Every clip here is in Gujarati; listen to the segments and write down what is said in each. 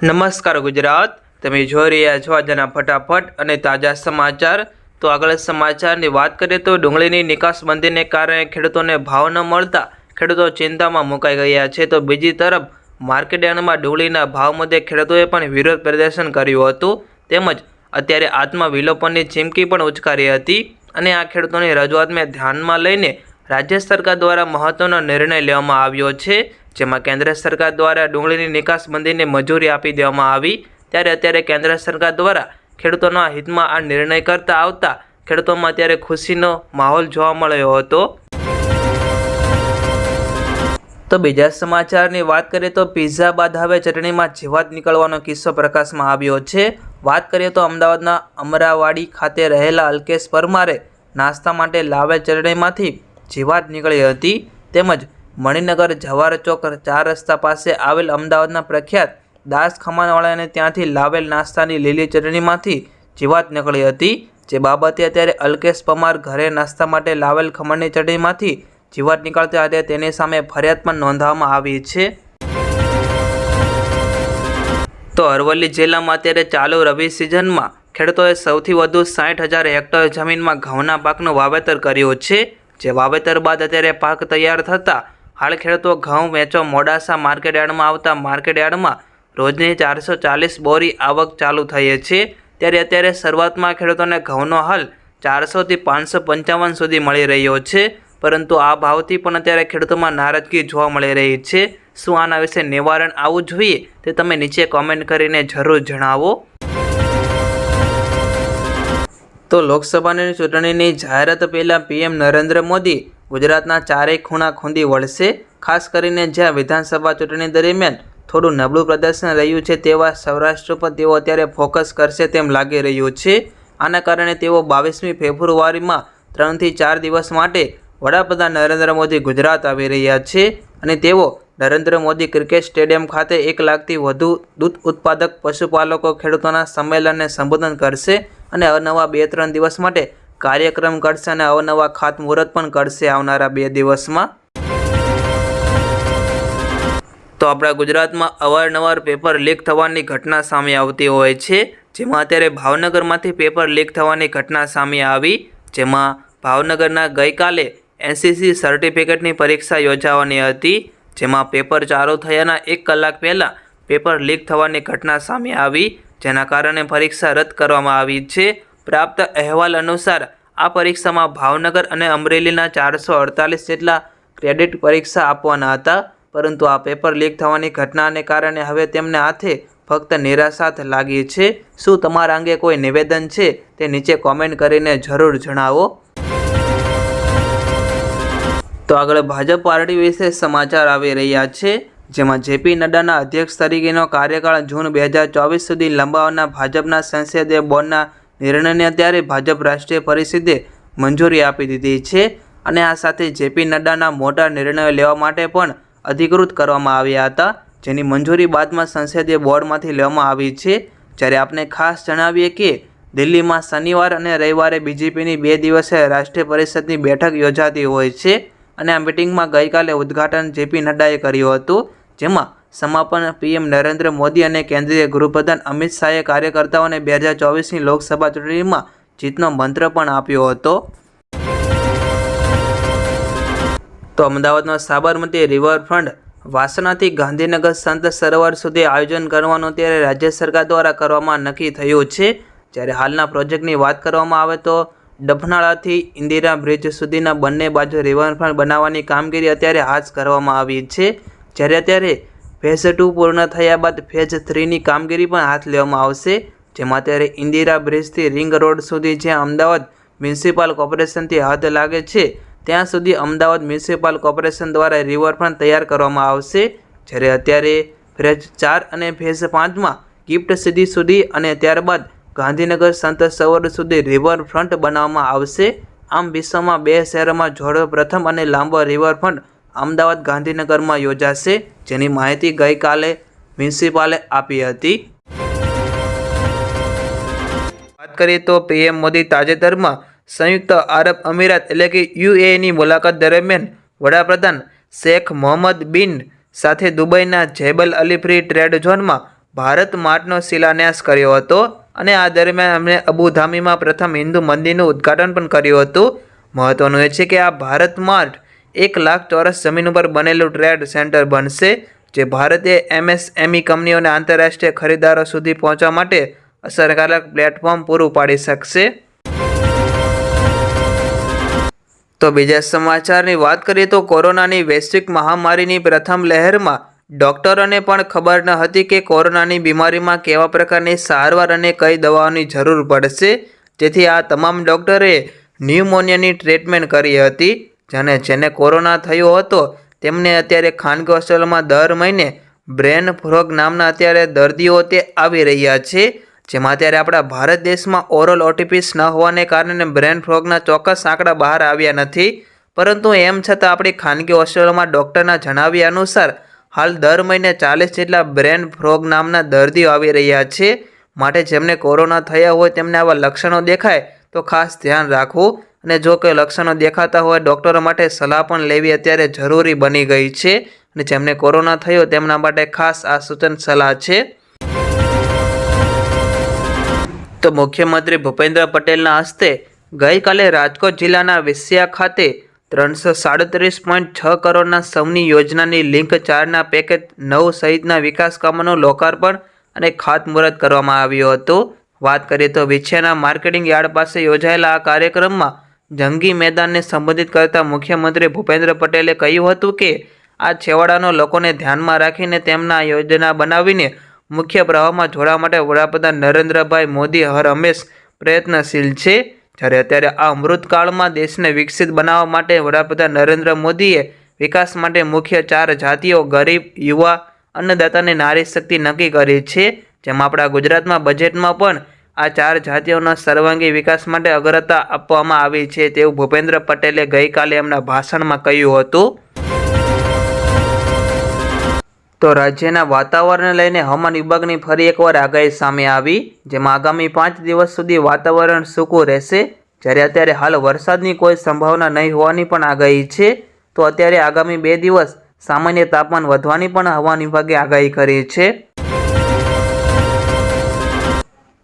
નમસ્કાર ગુજરાત. તમે જોઈ રહ્યા છો આજના ફટાફટ અને તાજા સમાચાર. તો આગળ સમાચારની વાત કરીએ તો ડુંગળીની નિકાસ બંધીને કારણે ખેડૂતોને ભાવ ન મળતા ખેડૂતો ચિંતામાં મુકાઈ ગયા છે. તો બીજી તરફ માર્કેટ યાર્ડમાં ડુંગળીના ભાવ મુદ્દે ખેડૂતોએ પણ વિરોધ પ્રદર્શન કર્યું હતું. તેમજ અત્યારે આત્મવિલોપનની ચીમકી પણ ઉચકારી હતી અને આ ખેડૂતોની રજૂઆતને ધ્યાનમાં લઈને રાજ્ય સરકાર દ્વારા મહત્ત્વનો નિર્ણય લેવામાં આવ્યો છે. જેમાં કેન્દ્ર સરકાર દ્વારા ડુંગળીની નિકાસબંધીને મજૂરી આપી દેવામાં આવી. ત્યારે અત્યારે કેન્દ્ર સરકાર દ્વારા ખેડૂતોના હિતમાં આ નિર્ણય કરતા આવતા ખેડૂતોમાં અત્યારે ખુશીનો માહોલ જોવા મળ્યો હતો. તો બીજા સમાચારની વાત કરીએ તો પિઝા બાદ હવે ચટણીમાં જીવાત નીકળવાનો કિસ્સો પ્રકાશમાં આવ્યો છે. વાત કરીએ તો અમદાવાદના અમરાવાડી ખાતે રહેલા અલ્કેશ પરમારે નાસ્તા માટે લાવેલ ચટણીમાંથી જીવાત નીકળી હતી. તેમજ મણિનગર જવાહર ચોક ચાર રસ્તા પાસે આવેલ અમદાવાદના પ્રખ્યાત દાસ ખમાનવાળાને ત્યાંથી લાવેલ નાસ્તાની લીલી ચટણીમાંથી જીવાત નીકળી હતી, જે બાબતે અત્યારે અલ્કેશ પમાર ઘરે નાસ્તા માટે લાવેલ ખમણની ચટણીમાંથી જીવાત નીકળતા હતા તેની સામે ફરિયાદ પણ નોંધવામાં આવી છે. તો અરવલ્લી જિલ્લામાં અત્યારે ચાલુ રવિ સિઝનમાં ખેડૂતોએ સૌથી વધુ સાઠ હજાર હેક્ટર જમીનમાં ઘઉંના પાકનું વાવેતર કર્યું છે, જે વાવેતર બાદ અત્યારે પાક તૈયાર થતાં હાલ ખેડૂતો ઘઉં વેચો મોડાસા માર્કેટ યાર્ડમાં આવતા માર્કેટયાર્ડમાં રોજની ચારસો ચાલીસ બોરી આવક ચાલુ થઈ છે ત્યારે અત્યારે શરૂઆતમાં ખેડૂતોને ઘઉંનો હાલ ચારસોથી પાંચસો પંચાવન સુધી મળી રહ્યો છે. પરંતુ આ ભાવથી પણ અત્યારે ખેડૂતોમાં નારાજગી જોવા મળી રહી છે. શું આના વિશે નિવારણ આવવું જોઈએ તે તમે નીચે કોમેન્ટ કરીને જરૂર જણાવો. તો લોકસભાની ચૂંટણીની જાહેરાત પહેલાં પીએમ નરેન્દ્ર મોદી ગુજરાતના ચારેય ખૂણા ખૂંદી વળશે. ખાસ કરીને જ્યાં વિધાનસભા ચૂંટણી દરમિયાન થોડું નબળું પ્રદર્શન રહ્યું છે તેવા સૌરાષ્ટ્ર પર તેઓ અત્યારે ફોકસ કરશે તેમ લાગી રહ્યું છે. આના કારણે તેઓ બાવીસમી ફેબ્રુઆરીમાં ત્રણથી ચાર દિવસ માટે વડાપ્રધાન નરેન્દ્ર મોદી ગુજરાત આવી રહ્યા છે અને તેઓ નરેન્દ્ર મોદી ક્રિકેટ સ્ટેડિયમ ખાતે એક લાખથી વધુ દૂધ ઉત્પાદક પશુપાલકો ખેડૂતોના સંમેલનને સંબોધન કરશે અને અવનવા બે ત્રણ દિવસ માટે કાર્યક્રમ કરશે અને અવનવા ખાતમુહૂર્ત પણ કરશે આવનારા બે દિવસમાં. તો આપણા ગુજરાતમાં અવારનવાર પેપર લીક થવાની ઘટના સામે આવતી હોય છે. જેમાં અત્યારે ભાવનગરમાંથી પેપર લીક થવાની ઘટના સામે આવી. જેમાં ભાવનગરના ગઈકાલે એનસીસી સર્ટિફિકેટની પરીક્ષા યોજાવાની હતી. જેમાં પેપર ચાલુ થયાના એક કલાક પહેલાં પેપર લીક થવાની ઘટના સામે આવી. જેના કારણે પરીક્ષા રદ કરવામાં આવી છે. પ્રાપ્ત અહેવાલ અનુસાર, આ પરીક્ષામાં ભાવનગર અને અમરેલીના ચારસો અડતાલીસ જેટલા ક્રેડિટ પરીક્ષા આપવાના હતા, પરંતુ આ પેપર લીક થવાની ઘટનાને કારણે હવે તેમને હાથે ફક્ત નિરાશા લાગી છે. શું તમારા અંગે કોઈ નિવેદન છે? તે નીચે કોમેન્ટ કરીને જરૂર જણાવો. તો આગળ ભાજપ પાર્ટી વિશે સમાચાર આવી રહ્યા છે. જેમાં જેપી નડ્ડાના અધ્યક્ષ તરીકેનો કાર્યકાળ જૂન બે હજાર ચોવીસ સુધી લંબાવવાના ભાજપના સંસદીય બોર્ડના નિર્ણયને અત્યારે ભાજપ રાષ્ટ્રીય પરિષદે મંજૂરી આપી દીધી છે અને આ સાથે જેપી નડ્ડાના મોટા નિર્ણયો લેવા માટે પણ અધિકૃત કરવામાં આવ્યા હતા, જેની મંજૂરી બાદમાં સંસદીય બોર્ડમાંથી લેવામાં આવી છે. જ્યારે આપણે ખાસ જણાવીએ કે દિલ્હીમાં શનિવાર અને રવિવારે બીજેપીની બે દિવસે રાષ્ટ્રીય પરિષદની બેઠક યોજાતી હોય છે અને આ મિટિંગમાં ગઈકાલે ઉદ્ઘાટન જેપી નડ્ડાએ કર્યું હતું, જેમાં સમાપન. પીએમ નરેન્દ્ર મોદી અને કેન્દ્રીય ગૃહપ્રધાન અમિત શાહે કાર્યકર્તાઓને બે હજાર ચોવીસની લોકસભા ચૂંટણીમાં જીતનો મંત્ર પણ આપ્યો હતો. તો અમદાવાદનો સાબરમતી રિવરફ્રન્ટ વાસણાથી ગાંધીનગર સંત સરોવર સુધી આયોજન કરવાનું ત્યારે રાજ્ય સરકાર દ્વારા કરવામાં નક્કી થયું છે. જ્યારે હાલના પ્રોજેક્ટની વાત કરવામાં આવે તો ડફનાળાથી ઇન્દિરા બ્રિજ સુધીના બંને બાજુ રિવરફ્રન્ટ બનાવવાની કામગીરી અત્યારે હાથ કરવામાં આવી છે. જ્યારે અત્યારે ફેઝ ટુ પૂર્ણ થયા બાદ ફેઝ થ્રીની કામગીરી પણ હાથ લેવામાં આવશે, જેમાં અત્યારે ઇન્દિરા બ્રિજથી રિંગ રોડ સુધી જ્યાં અમદાવાદ મ્યુનિસિપલ કોર્પોરેશનથી હદ લાગે છે, ત્યાં સુધી અમદાવાદ મ્યુનિસિપલ કોર્પોરેશન દ્વારા રિવરફ્રન્ટ તૈયાર કરવામાં આવશે. જ્યારે અત્યારે ફેઝ ચાર અને ફેઝ પાંચમાં ગિફ્ટ સિટી સુધી અને ત્યારબાદ ગાંધીનગર સંત સરોવર સુધી રિવરફ્રન્ટ બનાવવામાં આવશે. આમ વિશ્વમાં બે શહેરોમાં જોડો પ્રથમ અને લાંબો રિવરફ્રન્ટ અમદાવાદ ગાંધીનગરમાં યોજાશે, જેની માહિતી ગઈકાલે મ્યુનિસિપાલે આપી હતી. વાત કરીએ તો પીએમ મોદી તાજેતરમાં સંયુક્ત આરબ અમીરાત એટલે કે યુએની મુલાકાત દરમિયાન વડાપ્રધાન શેખ મોહમ્મદ બિન સાથે દુબઈના જેબલ અલી ફ્રી ટ્રેડ ઝોનમાં ભારત માર્ટનો શિલાન્યાસ કર્યો હતો અને આ દરમિયાન એમણે અબુધાબીમાં પ્રથમ હિન્દુ મંદિરનું ઉદ્ઘાટન પણ કર્યું હતું. મહત્વનું એ છે કે આ ભારત માર્ટ એક લાખ ચોરસ જમીન ઉપર બનેલું ટ્રેડ સેન્ટર બનશે, જે ભારતીય એમએસએમઈ કંપનીઓને આંતરરાષ્ટ્રીય ખરીદારો સુધી પહોંચવા માટે અસરકારક પ્લેટફોર્મ પૂરું પાડી શકશે. તો બીજા સમાચારની વાત કરીએ તો કોરોનાની વૈશ્વિક મહામારીની પ્રથમ લહેરમાં ડૉક્ટરોને પણ ખબર ન હતી કે કોરોનાની બીમારીમાં કેવા પ્રકારની સારવાર અને કઈ દવાઓની જરૂર પડશે, જેથી આ તમામ ડૉક્ટરે ન્યુમોનિયાની ટ્રીટમેન્ટ કરી હતી. જેને જેને કોરોના થયો હતો, તેમને અત્યારે ખાનગી હોસ્પિટલમાં દર મહિને બ્રેન ફ્રોગ નામના અત્યારે દર્દીઓ તે આવી રહ્યા છે, જેમાં અત્યારે આપણા ભારત દેશમાં ઓરલ ઓટીપીસ ન હોવાને કારણે બ્રેન ફ્રોગના ચોક્કસ આંકડા બહાર આવ્યા નથી. પરંતુ એમ છતાં આપણી ખાનગી હોસ્પિટલમાં ડૉક્ટરના જણાવ્યા અનુસાર, હાલ દર મહિને ચાલીસ જેટલા બ્રેન ફ્રોગ નામના દર્દીઓ આવી રહ્યા છે. માટે જેમને કોરોના થયા હોય તેમને આવા લક્ષણો દેખાય, તો ખાસ ધ્યાન રાખવું. અને જો કોઈ લક્ષણો દેખાતા હોય, ડૉક્ટરો માટે સલાહ પણ લેવી અત્યારે જરૂરી બની ગઈ છે. અને જેમને કોરોના થયો, તેમના માટે ખાસ આ સૂચન સલાહ છે. તો મુખ્યમંત્રી ભૂપેન્દ્ર પટેલના હસ્તે ગઈકાલે રાજકોટ જિલ્લાના વિસિયા ખાતે ત્રણસો સાડત્રીસ પોઈન્ટ છ કરોડના સૌની યોજનાની લિંક ચારના પેકેજ નવ સહિતના વિકાસ કામોનું લોકાર્પણ અને ખાતમુહૂર્ત કરવામાં આવ્યું હતું. વાત કરીએ તો વિછિયાના માર્કેટિંગ યાર્ડ પાસે યોજાયેલા આ કાર્યક્રમમાં જંગી મેદાનને સંબોધિત કરતા મુખ્યમંત્રી ભૂપેન્દ્ર પટેલે કહ્યું હતું કે, આ છેવાડાનો લોકોને ધ્યાનમાં રાખીને તેમના યોજના બનાવીને મુખ્ય પ્રવાહમાં જોડાવા માટે વડાપ્રધાન નરેન્દ્રભાઈ મોદી હર હંમેશ પ્રયત્નશીલ છે. જ્યારે અત્યારે આ અમૃતકાળમાં દેશને વિકસિત બનાવવા માટે વડાપ્રધાન નરેન્દ્ર મોદીએ વિકાસ માટે મુખ્ય ચાર જાતિઓ ગરીબ, યુવા, અન્નદાતાને નારી શક્તિ નક્કી કરી છે. જેમાં આપણા ગુજરાતમાં બજેટમાં પણ આ ચાર જાતિઓના સર્વાંગી વિકાસ માટે અગ્રતા આપવામાં આવી છે. તેવું ભૂપેન્દ્ર પટેલે ગઈકાલે એમના ભાષણમાં કહ્યું હતું. તો રાજ્યના વાતાવરણને લઈને હવામાન વિભાગની ફરી એકવાર આગાહી સામે આવી, જેમાં આગામી પાંચ દિવસ સુધી વાતાવરણ સૂકું રહેશે. જ્યારે અત્યારે હાલ વરસાદની કોઈ સંભાવના નહીં હોવાની પણ આગાહી છે, તો અત્યારે આગામી બે દિવસ સામાન્ય તાપમાન વધવાની પણ હવામાન વિભાગે આગાહી કરી છે.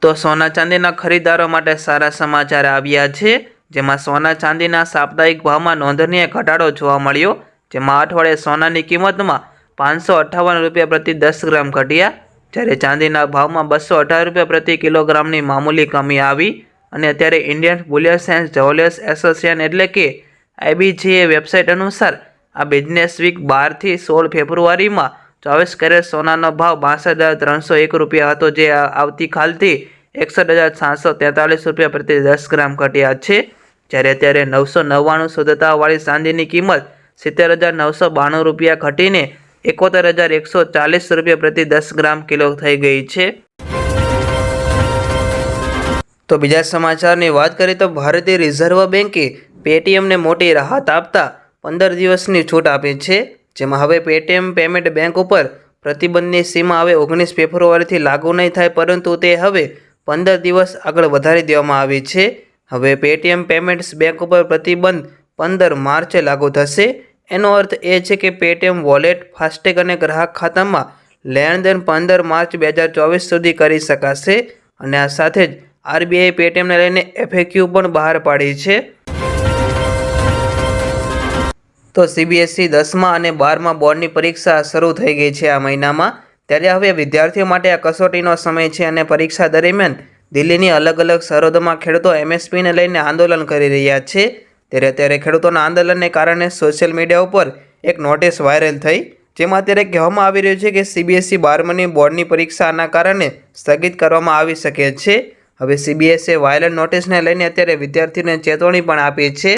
તો સોના ચાંદીના ખરીદારો માટે સારા સમાચાર આવ્યા છે, જેમાં સોના ચાંદીના સાપ્તાહિક ભાવમાં નોંધનીય ઘટાડો જોવા મળ્યો, જેમાં અઠવાડિયે સોનાની કિંમતમાં પાંચસો અઠ્ઠાવન રૂપિયા પ્રતિ દસ ગ્રામ ઘટ્યા. જ્યારે ચાંદીના ભાવમાં બસો અઢાર રૂપિયા પ્રતિ કિલોગ્રામની મામૂલી કમી આવી અને અત્યારે Indian bullion and jewellers association એટલે કે આઈબીજીએ વેબસાઇટ અનુસાર આ બિઝનેસ વીક બારથી સોળ ફેબ્રુઆરીમાં ચોવીસ કેરેટ સોનાનો ભાવ બાસઠ હજાર ત્રણસો એક રૂપિયા હતો, જે આવતીકાલથી એકસઠ હજાર સાતસો તેતાલીસ રૂપિયા પ્રતિ દસ ગ્રામ ઘટ્યા છે. જ્યારે અત્યારે નવસો નવ્વાણું શુદ્ધતાવાળી ચાંદીની કિંમત સિત્તેર હજાર નવસો બાણું રૂપિયા ઘટીને એકોતેર હજાર એકસો ચાલીસ રૂપિયા પ્રતિ દસ ગ્રામ કિલો થઈ ગઈ છે. તો બીજા સમાચારની વાત કરીએ તો ભારતીય રિઝર્વ બેન્કે પેટીએમને મોટી રાહત આપતા પંદર દિવસની છૂટ આપી છે, જેમાં હવે પેટીએમ પેમેન્ટ બેંક ઉપર પ્રતિબંધની સીમા હવે ઓગણીસ ફેબ્રુઆરીથી લાગુ નહીં થાય, પરંતુ તે હવે પંદર દિવસ આગળ વધારી દેવામાં આવી છે. હવે પેટીએમ પેમેન્ટ્સ બેંક ઉપર પ્રતિબંધ પંદર માર્ચે લાગુ થશે. એનો અર્થ એ છે કે પેટીએમ વોલેટ ફાસ્ટેગ અને ગ્રાહક ખાતામાં લેણદેણ પંદર માર્ચ બે હજાર ચોવીસ સુધી કરી શકાશે અને આ સાથે જ આરબીઆઈ પેટીએમને લઈને એફએક્યુ પણ બહાર પાડી છે. તો સીબીએસઈ દસમા અને બારમા બોર્ડની પરીક્ષા શરૂ થઈ ગઈ છે આ મહિનામાં. ત્યારે હવે વિદ્યાર્થીઓ માટે આ કસોટીનો સમય છે અને પરીક્ષા દરમિયાન દિલ્હીની અલગ અલગ સરહદોમાં ખેડૂતો એમએસપીને લઈને આંદોલન કરી રહ્યા છે. ત્યારે અત્યારે ખેડૂતોના આંદોલનને કારણે સોશિયલ મીડિયા ઉપર એક નોટિસ વાયરલ થઈ, જેમાં અત્યારે કહેવામાં આવી રહ્યું છે કે સીબીએસઈ બારમાની બોર્ડની પરીક્ષાના કારણે સ્થગિત કરવામાં આવી શકે છે. હવે સીબીએસએ વાયરલ નોટિસને લઈને અત્યારે વિદ્યાર્થીઓને ચેતવણી પણ આપી છે.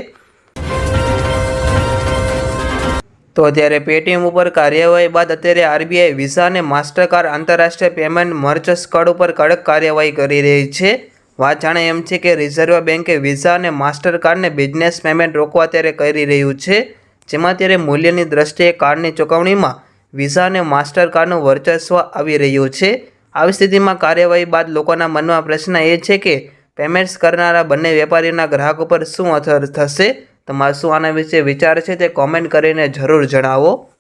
તો અત્યારે પેટીએમ ઉપર કાર્યવાહી બાદ અત્યારે આરબીઆઈ, વિઝા અને માસ્ટરકાર્ડ આંતરરાષ્ટ્રીય પેમેન્ટ મર્ચસ કાર્ડ ઉપર કડક કાર્યવાહી કરી રહી છે. વાત જાણે એમ છે કે રિઝર્વ બેન્કે વિઝા અને માસ્ટરકાર્ડને બિઝનેસ પેમેન્ટ રોકવા ત્યારે કરી રહ્યું છે. જેમાં અત્યારે મૂલ્યની દ્રષ્ટિએ કાર્ડની ચૂકવણીમાં વિઝા અને માસ્ટરકાર્ડનું વર્ચસ્વ આવી રહ્યું છે. આવી સ્થિતિમાં કાર્યવાહી બાદ લોકોના મનમાં પ્રશ્ન એ છે કે પેમેન્ટ્સ કરનારા બંને વેપારીઓના ગ્રાહકો પર શું અસર થશે? તમારું શું આના વિશે વિચાર છે તે કોમેન્ટ કરીને જરૂર જણાવો.